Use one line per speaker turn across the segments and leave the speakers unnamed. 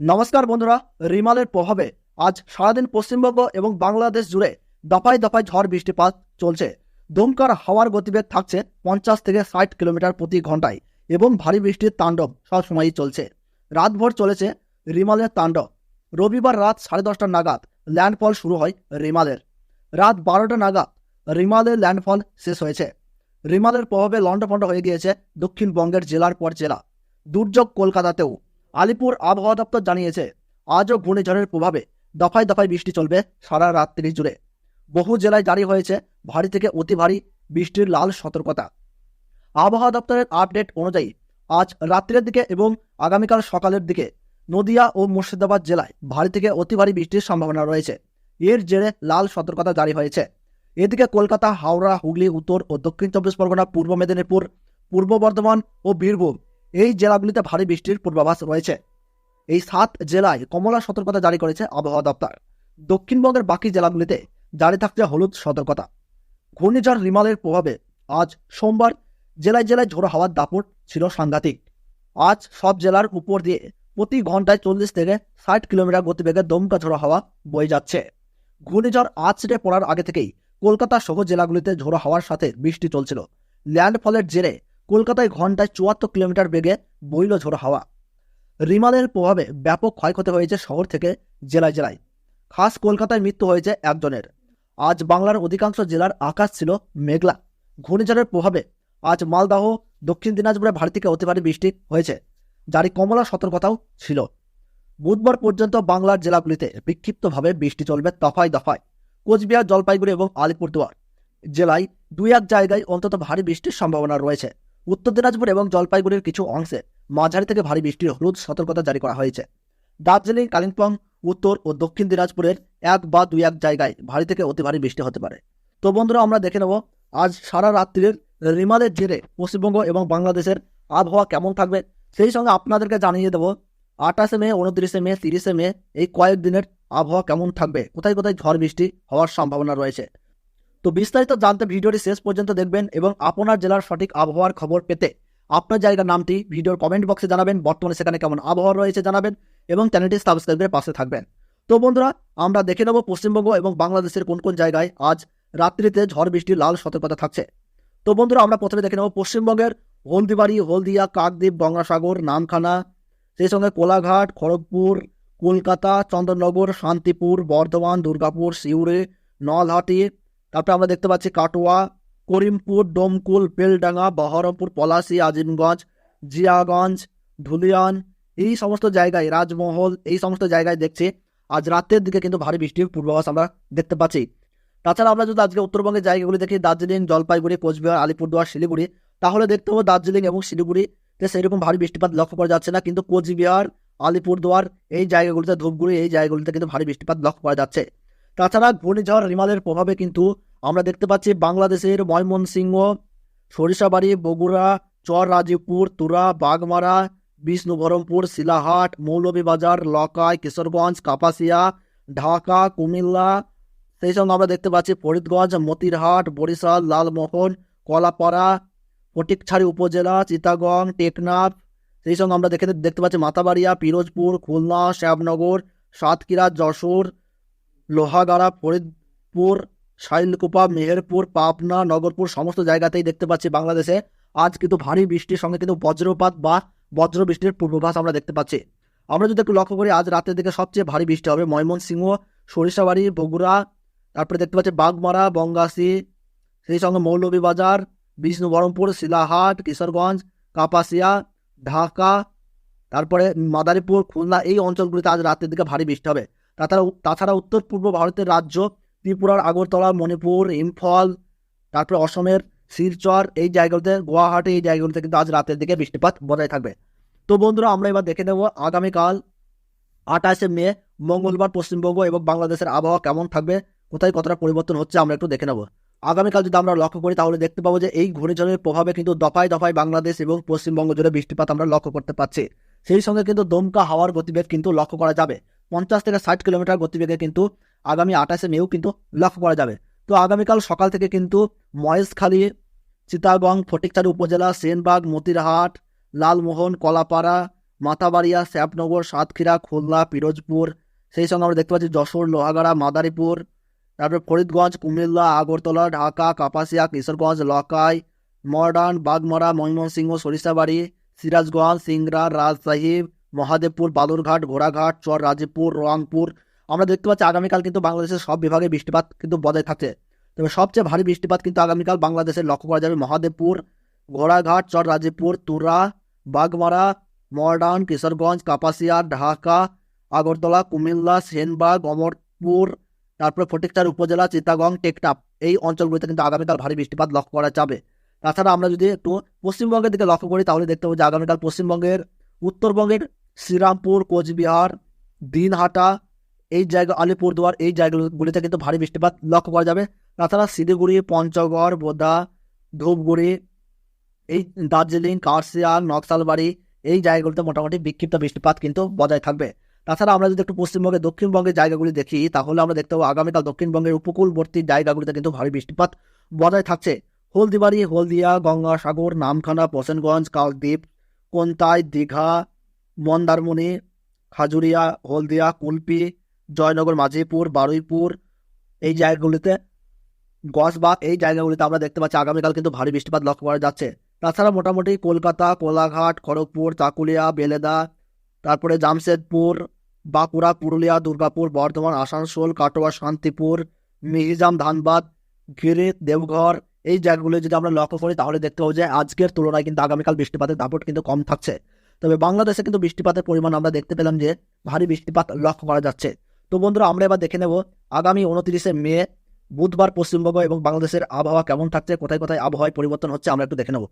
নমস্কার বন্ধুরা, রিমালের প্রভাবে আজ সারাদিন পশ্চিমবঙ্গ এবং বাংলাদেশ জুড়ে দফায় দফায় ঝড় বৃষ্টিপাত চলছে। দমকার হাওয়ার গতিবেগ থাকছে পঞ্চাশ থেকে ষাট কিলোমিটার প্রতি ঘন্টায় এবং ভারী বৃষ্টির তাণ্ডব সবসময়ই চলছে। রাতভর চলেছে রিমালের তাণ্ডব। রবিবার রাত সাড়ে দশটা নাগাদ ল্যান্ডফল শুরু হয় রিমালের। রাত বারোটা নাগাদ রিমালের ল্যান্ডফল শেষ হয়েছে। রিমালের প্রভাবে লন্ডভন্ড হয়ে গিয়েছে দক্ষিণবঙ্গের জেলার পর জেলা। দুর্যোগ কলকাতাতেও। আলিপুর আবহাওয়া দপ্তর জানিয়েছে, আজও ঘূর্ণিঝড়ের প্রভাবে দফায় দফায় বৃষ্টি চলবে সারা রাত্রি জুড়ে। বহু জেলায় জারি হয়েছে ভারী থেকে অতি ভারী বৃষ্টির লাল সতর্কতা। আবহাওয়া দপ্তরের আপডেট অনুযায়ী আজ রাত্রের দিকে এবং আগামীকাল সকালের দিকে নদিয়া ও মুর্শিদাবাদ জেলায় ভারী থেকে অতি ভারী বৃষ্টির সম্ভাবনা রয়েছে। এর জেরে লাল সতর্কতা জারি হয়েছে। এদিকে কলকাতা, হাওড়া, হুগলি, উত্তর ও দক্ষিণ চব্বিশ পরগনা, পূর্ব মেদিনীপুর, পূর্ব বর্ধমান ও বীরভূম এই জেলাগুলিতে ভারী বৃষ্টির পূর্বাভাস রয়েছে। এই সাত জেলায় কমলা সতর্কতা জারি করেছে আবহাওয়া দপ্তর। দক্ষিণবঙ্গের বাকি জেলাগুলিতে জারি থাকছে হলুদ সতর্কতা। ঘূর্ণিঝড় রিমালের প্রভাবে আজ সোমবার জেলায় জেলায় ঝোড়ো হাওয়ার দাপট ছিল সাংঘাতিক। আজ সব জেলার উপর দিয়ে প্রতি ঘন্টায় চল্লিশ থেকে ষাট কিলোমিটার গতিবেগে দমকা ঝোড়ো হাওয়া বয়ে যাচ্ছে। ঘূর্ণিঝড় আছড়ে পড়ার আগে থেকেই কলকাতা সহ জেলাগুলিতে ঝোড়ো হাওয়ার সাথে বৃষ্টি চলছিল। ল্যান্ডফলের জেরে কলকাতায় ঘন্টায় চুয়াত্তর কিলোমিটার বেগে বইল ঝোড়ো হাওয়া। রিমালের প্রভাবে ব্যাপক ক্ষয়ক্ষতি হয়েছে শহর থেকে জেলায় জেলায়। খাস কলকাতায় মৃত্যু হয়েছে একজনের। আজ বাংলার অধিকাংশ জেলার আকাশ ছিল মেঘলা। ঘূর্ণিঝড়ের প্রভাবে আজ মালদাহ, দক্ষিণ দিনাজপুরে ভারী থেকে অতি ভারী বৃষ্টি হয়েছে জারি কমলা সতর্কতাও ছিল। বুধবার পর্যন্ত বাংলার জেলাগুলিতে বিক্ষিপ্তভাবে বৃষ্টি চলবে দফায় দফায়। কোচবিহার, জলপাইগুড়ি এবং আলিপুরদুয়ার জেলায় দুই এক জায়গায় অন্তত ভারী বৃষ্টির সম্ভাবনা রয়েছে। উত্তর দিনাজপুর এবং জলপাইগুড়ির কিছু অংশে মাঝারি থেকে ভারী বৃষ্টির হলুদ সতর্কতা জারি করা হয়েছে। দার্জিলিং, কালিম্পং, উত্তর ও দক্ষিণ দিনাজপুরের এক বা দুই এক জায়গায় ভারী থেকে অতি ভারী বৃষ্টি হতে পারে। তো বন্ধুরা, আমরা দেখে নেব আজ সারা রাত্রির রিমালের জেরে পশ্চিমবঙ্গ এবং বাংলাদেশের আবহাওয়া কেমন থাকবে। সেই সঙ্গে আপনাদেরকে জানিয়ে দেবো, আঠাশে মে, উনত্রিশে মে, তিরিশে মে এই কয়েকদিনের আবহাওয়া কেমন থাকবে। কোথায় কোথায় ঝড় বৃষ্টি হওয়ার সম্ভাবনা রয়েছে। তো বিস্তারিত জানতে ভিডিওটি শেষ পর্যন্ত দেখবেন এবং আপনার জেলার সঠিক আবহাওয়ার খবর পেতে আপনার জায়গার নামটি ভিডিওর কমেন্ট বক্সে জানাবেন, বর্তমানে সেখানে কেমন আবহাওয়া রয়েছে জানাবেন এবং চ্যানেলটি সাবস্ক্রাইবের পাশে থাকবেন। তো বন্ধুরা, আমরা দেখে নেব পশ্চিমবঙ্গ এবং বাংলাদেশের কোন কোন জায়গায় আজ রাত্রিতে ঝড় বৃষ্টির লাল সতর্কতা থাকছে। তো বন্ধুরা, আমরা প্রথমে দেখে নেব পশ্চিমবঙ্গের হলদিবাড়ি, হলদিয়া, কাকদ্বীপ, গঙ্গাসাগর, নামখানা, সেই সঙ্গে কোলাঘাট, খড়গপুর, কলকাতা চন্দননগর শান্তিপুর, বর্ধমান, দুর্গাপুর, সিউড়ি, নলহাটি তারপরে আমরা দেখতে পাচ্ছি কাটোয়া, করিমপুর, ডোমকুল, বেলডাঙ্গা, বহরমপুর, পলাশী, আজিমগঞ্জ, জিয়াগঞ্জ, ধুলিয়ান, এই সমস্ত জায়গায় রাজমহল, এই সমস্ত জায়গায় দেখছি। আজ রাতের দিকে কিন্তু ভারী বৃষ্টির পূর্বাভাস আমরা দেখতে পাচ্ছি। তাছাড়া আমরা যদি আজকে উত্তরবঙ্গের জায়গাগুলি দেখি, দার্জিলিং, জলপাইগুড়ি, কোচবিহার, আলিপুরদুয়ার, শিলিগুড়ি, তাহলে দেখতে পাবো দার্জিলিং এবং শিলিগুড়িতে সেরকম ভারী বৃষ্টিপাত লক্ষ্য করা যাচ্ছে না। কিন্তু কোচবিহার, আলিপুরদুয়ার এই জায়গাগুলিতে, ধূপগুড়ি এই জায়গাগুলিতে কিন্তু ভারী বৃষ্টিপাত লক্ষ্য করা যাচ্ছে। তাছাড়া ঘূর্ণিঝড় রিমালের প্রভাবে কিন্তু আমরা দেখতে পাচ্ছি বাংলাদেশের ময়মনসিংহ, সরিষাবাড়ি, বগুড়া চর রাজীবপুর তুরা, বাগমারা বিষ্ণুবহরমপুর শিলাহাট, মৌলভীবাজার, লকাই, কিশোরগঞ্জ, কাপাসিয়া, ঢাকা, কুমিল্লা। সেই সঙ্গে আমরা দেখতে পাচ্ছি ফরিদগঞ্জ, মতিরহাট, বরিশাল, লালমোহন, কলাপাড়া, ফটিকছাড়ি উপজেলা চিতাগং টেকনাফ। সেই সঙ্গে আমরা দেখে দেখতে পাচ্ছি মাতাবাড়িয়া পিরোজপুর, খুলনা, শ্যামনগর, সাতক্ষীরা, যশোর লোহাগাড়া ফরিদপুর শাইলকুপা মেহেরপুর, পাবনা, নগরপুর সমস্ত জায়গাতেই দেখতে পাচ্ছি বাংলাদেশে। আজ কিন্তু ভারী বৃষ্টির সঙ্গে কিন্তু বজ্রপাত বা বজ্র বৃষ্টির পূর্বাভাস আমরা দেখতে পাচ্ছি। আমরা যদি একটু লক্ষ্য করি, আজ রাতের দিকে সবচেয়ে ভারী বৃষ্টি হবে ময়মনসিংহ, সরিষাবাড়ি, বগুড়া, তারপরে দেখতে পাচ্ছি বাগমারা বঙ্গাসি সেই সঙ্গে মৌলভীবাজার, বিষ্ণুবরমপুর, শিলাহাট, কিশোরগঞ্জ, কাপাসিয়া, ঢাকা, তারপরে মাদারীপুর, খুলনা, এই অঞ্চলগুলিতে আজ রাতের দিকে ভারী বৃষ্টি হবে। তাছাড়া তাছাড়া উত্তর পূর্ব ভারতের রাজ্য ত্রিপুরার আগরতলা, মণিপুর, ইম্ফল, তারপরে অসমের শিলচর, এই জায়গাগুলোতে, গুয়াহাটি, এই জায়গাগুলোতে কিন্তু আজ রাতের দিকে বৃষ্টিপাত বজায় থাকবে। তো বন্ধুরা, আমরা এবার দেখে নেব আগামীকাল আঠাশে মে, মঙ্গলবার পশ্চিমবঙ্গ এবং বাংলাদেশের আবহাওয়া কেমন থাকবে, কোথায় কতটা পরিবর্তন হচ্ছে আমরা একটু দেখে নেব। আগামীকাল যদি আমরা লক্ষ্য করি, তাহলে দেখতে পাবো যে এই ঘূর্ণিঝড়ের প্রভাবে কিন্তু দফায় দফায় বাংলাদেশ এবং পশ্চিমবঙ্গ জুড়ে বৃষ্টিপাত আমরা লক্ষ্য করতে পারছি সেই সঙ্গে কিন্তু দমকা হাওয়ার গতিবেগ কিন্তু লক্ষ্য করা যাবে। পঞ্চাশ থেকে ষাট কিলোমিটার গতিবেগে কিন্তু আগামী আঠাশে মেও কিন্তু লক্ষ্য করা যাবে। তো আগামীকাল সকাল থেকে কিন্তু মহেশখালী, চিতাগং, ফটিকচারি উপজেলা, সেনবাগ, মতিরহাট, লালমোহন, কলাপাড়া, মাথাবাড়িয়া, শ্যাপনগর, সাতক্ষীরা, খুলনা, পিরোজপুর, সেই সঙ্গে আমরা দেখতে পাচ্ছি যশোর, লোহাগাড়া, মাদারীপুর, তারপরে ফরিদগঞ্জ, কুমিল্লা, আগরতলা, ঢাকা, কাপাসিয়া, কিশোরগঞ্জ, লকাই মর্ডান বাগমারা, ময়মনসিংহ, সরিষাবাড়ি, সিরাজগঞ্জ, সিংড়া, রাজশাহী মহাদেবপুর, বালুরঘাট, ঘোড়াঘাট চর রাজীবপুর রংপুর। আমরা দেখতে পাচ্ছি আগামীকাল কিন্তু বাংলাদেশের সব বিভাগে বৃষ্টিপাত কিন্তু বজায় থাকছে। তবে সবচেয়ে ভারী বৃষ্টিপাত কিন্তু আগামীকাল বাংলাদেশে লক্ষ্য করা যাবে। মহাদেবপুর, ঘোড়াঘাট চর রাজীবপুর তুরা, বাগমারা মর্ডান কিশোরগঞ্জ, কাপাসিয়া, ঢাকা, আগরতলা, কুমিল্লা, সেনবাগ, অমরপুর, তারপরে ফটিকচার, উপজেলা চিতাগং টেকটাপ এই অঞ্চলগুলিতে কিন্তু আগামীকাল ভারী বৃষ্টিপাত লক্ষ্য করা যাবে। তাছাড়া আমরা যদি একটু পশ্চিমবঙ্গের দিকে লক্ষ্য করি, তাহলে দেখতে পাবো যে আগামীকাল পশ্চিমবঙ্গের, উত্তরবঙ্গের শ্রীরামপুর, কোচবিহার, দিনহাটা, এই জায়গা, আলিপুরদুয়ার, এই জায়গাগুলিতে কিন্তু ভারী বৃষ্টিপাত লক্ষ্য করা যাবে। তাছাড়া শিলিগুড়ি, পঞ্চগড়, বোদা, ধূপগুড়ি, এই দার্জিলিং, কার্শিয়াং, নকশালবাড়ি, এই জায়গাগুলিতে মোটামুটি বিক্ষিপ্ত বৃষ্টিপাত কিন্তু বজায় থাকবে। তাছাড়া আমরা যদি একটু পশ্চিমবঙ্গের দক্ষিণবঙ্গের জায়গাগুলি দেখি, তাহলে আমরা দেখতে পাবো আগামীকাল দক্ষিণবঙ্গের উপকূলবর্তী জায়গাগুলিতে কিন্তু ভারী বৃষ্টিপাত বজায় থাকছে। হলদিবাড়ি, হলদিয়া, গঙ্গাসাগর, নামখানা, প্রসেনগঞ্জ, কালদ্বীপ, কোনতাই, দীঘা মন্দারমণি, খাজুরিয়া, হলদিয়া, কুলপি, জয়নগর, মাঝিপুর, বারুইপুর, এই জায়গাগুলিতে গসবাগ এই জায়গাগুলিতে আমরা দেখতে পাচ্ছি আগামীকাল কিন্তু ভারী বৃষ্টিপাত লক্ষ্য করা যাচ্ছে। তাছাড়া মোটামুটি কলকাতা, কোলাঘাট, খড়গপুর, চাকুলিয়া, বেলেদা, তারপরে জামশেদপুর, বাঁকুড়া, পুরুলিয়া, দুর্গাপুর, বর্ধমান, আসানসোল, কাটোয়া, শান্তিপুর মিহিজাম ধানবাদ গিরিত দেবঘর এই জায়গাগুলো যদি আমরা লক্ষ্য করি তাহলে দেখতে পাবো যে আজকের তুলনায় কিন্তু আগামীকাল বৃষ্টিপাতের দাপট কিন্তু কম থাকছে। তবে বাংলাদেশে কিন্তু বৃষ্টিপাতের পরিমাণ আমরা দেখতে পেলাম যে ভারী বৃষ্টিপাত লক্ষ্য করা যাচ্ছে। তো বন্ধুরা, আমরা এবার দেখে নেব আগামী উনত্রিশে মে, বুধবার পশ্চিমবঙ্গ এবং বাংলাদেশের আবহাওয়া কেমন থাকছে, কোথায় কোথায় আবহাওয়ায় পরিবর্তন হচ্ছে আমরা একটু দেখে নেব।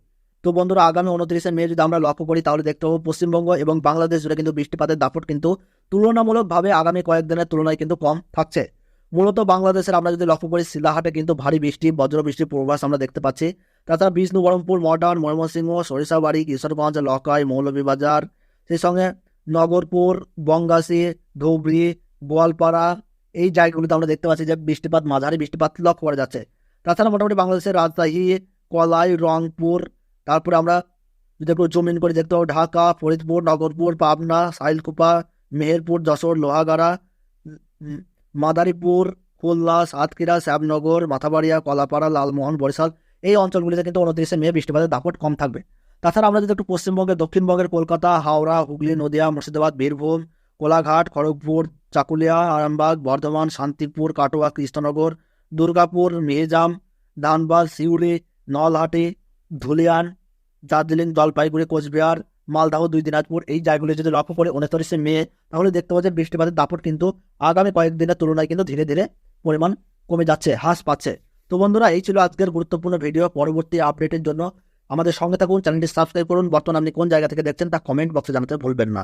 তো বন্ধুরা, আগামী উনত্রিশে মে যদি আমরা লক্ষ্য করি, তাহলে দেখতে পাবো পশ্চিমবঙ্গ এবং বাংলাদেশ জুড়ে কিন্তু বৃষ্টিপাতের দাপট কিন্তু তুলনামূলকভাবে আগামী কয়েকদিনের তুলনায় কিন্তু কম থাকছে। মূলত বাংলাদেশের আমরা যদি লক্ষ্য করি, শিলাহাটে কিন্তু ভারী বৃষ্টি বজ্র বৃষ্টির পূর্বাভাস আমরা দেখতে পাচ্ছি। তাছাড়া বিষ্ণু বরমপুর মডার্ন, ময়মনসিংহ, সরিষাবাড়ি, কিশোরগঞ্জ, লকাই, মৌলভীবাজার, সেই সঙ্গে নগরপুর বঙ্গাসী ধুবড়ি, গোয়ালপাড়া, এই জায়গাগুলিতে আমরা দেখতে পাচ্ছি যে বৃষ্টিপাত, মাঝারি বৃষ্টিপাত লক্ষ্য করা যাচ্ছে। তাছাড়া মোটামুটি বাংলাদেশের রাজশাহী কলাই, রংপুর, তারপরে আমরা যদি একটু জমিন করে দেখতে পাবো, ঢাকা, ফরিদপুর, নগরপুর, পাবনা, সাইলকুপা, মেহেরপুর, যশোর, লোহাগাড়া, মাদারীপুর, খুলনা, সাতক্ষীরা, শ্যামনগর, মাথাবাড়িয়া, কলাপাড়া, লালমোহন, বরিশাল। এই অঞ্চলগুলিতে কিন্তু উনত্রিশে মে বৃষ্টিপাতের দাপট কম থাকবে। তাছাড়া আমরা যদি একটু পশ্চিমবঙ্গের দক্ষিণবঙ্গের কলকাতা, হাওড়া, হুগলি, নদিয়া, মুর্শিদাবাদ, বীরভূম, কোলাঘাট, খড়গপুর, চাকুলিয়া, আরামবাগ, বর্ধমান, শান্তিপুর, কাটোয়া, কৃষ্ণনগর, দুর্গাপুর, মেহেজাম, ধানবাদ, সিউড়ি, নলহাটি, ধুলিয়ান, দার্জিলিং, জলপাইগুড়ি, কোচবিহার, মালদাহ, দুই দিনাজপুর এই জায়গাগুলি যদি লক্ষ্য করে উনত্রিশে মে, তাহলে দেখতে পাওয়া যায় বৃষ্টিপাতের দাপট কিন্তু আগামী কয়েকদিনের তুলনায় কিন্তু ধীরে ধীরে পরিমাণ কমে যাচ্ছে, হ্রাস পাচ্ছে। তো বন্ধুরা, এই ছিল আজকের গুরুত্বপূর্ণ ভিডিও পরবর্তী আপডেটের জন্য আমাদের সঙ্গে থাকুন, চ্যানেলটি সাবস্ক্রাইব করুন। বর্তমানে আপনি কোন জায়গা থেকে দেখছেন তা কমেন্ট বক্সে জানাতে ভুলবেন না।